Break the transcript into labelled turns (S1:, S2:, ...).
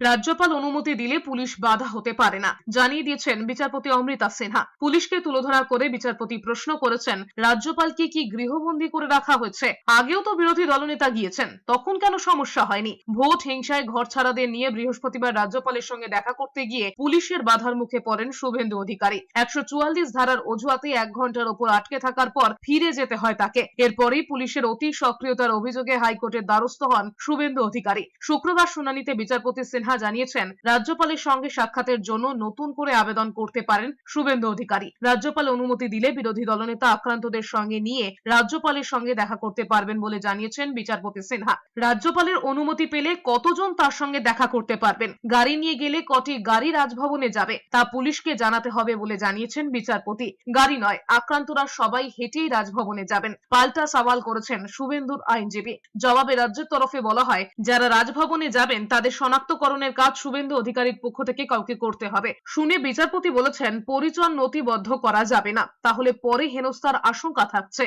S1: রাজ্যপাল অনুমতি দিলে পুলিশ বাধা হতে পারে না। জানিয়ে দিয়েছেন বিচারপতি অমৃতা সিনহা। পুলিশকে তুলোধরা করে বিচারপতি প্রশ্ন করেছেন, রাজ্যপালকে কি গৃহবন্দী করে রাখা হয়েছে? আগেও তো বিরোধী দলনেতা গিয়েছেন, তখন কেন সমস্যা হয়নি? ভোট, হিংসায় ঘর ছাড়াদের নিয়ে বৃহস্পতিবার রাজ্যপালের সঙ্গে দেখা করতে গিয়ে পুলিশের বাধার মুখে পড়েন শুভেন্দু অধিকারী। একশো চুয়াল্লিশ ধারার অজুহাতে এক ঘণ্টার ওপর আটকে থাকার পর ফিরে যেতে হয় তাকে। এরপরেই পুলিশের অতি সক্রিয়তার অভিযোগে হাইকোর্টের দ্বারস্থ হন শুভেন্দু অধিকারী। শুক্রবার শুনানিতে বিচারপতি সিনহা জানিয়েছেন, রাজ্যপালের সঙ্গে সাক্ষাতের জন্য নতুন করে আবেদন করতে পারেন শুভেন্দু অধিকারী। রাজ্যপাল অনুমতি দিলে বিরোধী দলনেতা আক্রান্তদের সঙ্গে নিয়ে রাজ্যপালের সঙ্গে দেখা করতে পারবেন বলে জানিয়েছেন বিচারপতি সিনহা। রাজ্যপালের অনুমতি পেলে কতজন তার সঙ্গে দেখা করতে পারবেন? গাড়ি নিয়ে গেলে কটি গাড়ি রাজভবনে যাবে? তা পুলিশকে জানাতে হবে বলে জানিয়েছেন বিচারপতি। গাড়ি নয়, আক্রান্তরা সবাই হেঁটেই রাজভবনে যাবেন। পাল্টা সওয়াল করেছেন শুভেন্দুর আইনজীবী। জবাবে রাজ্যের তরফে বলা হয়, যারা রাজভবনে যাবেন তাদের শনাক্তকরণের কাজ শুভেন্দু অধিকারীর পক্ষ থেকে কাউকে করতে হবে। শুনে বিচারপতি বলেছেন, পরিচয় নথিবদ্ধ করা যাবে না। তাহলে পরে হেনস্থার আশঙ্কা থাকছে।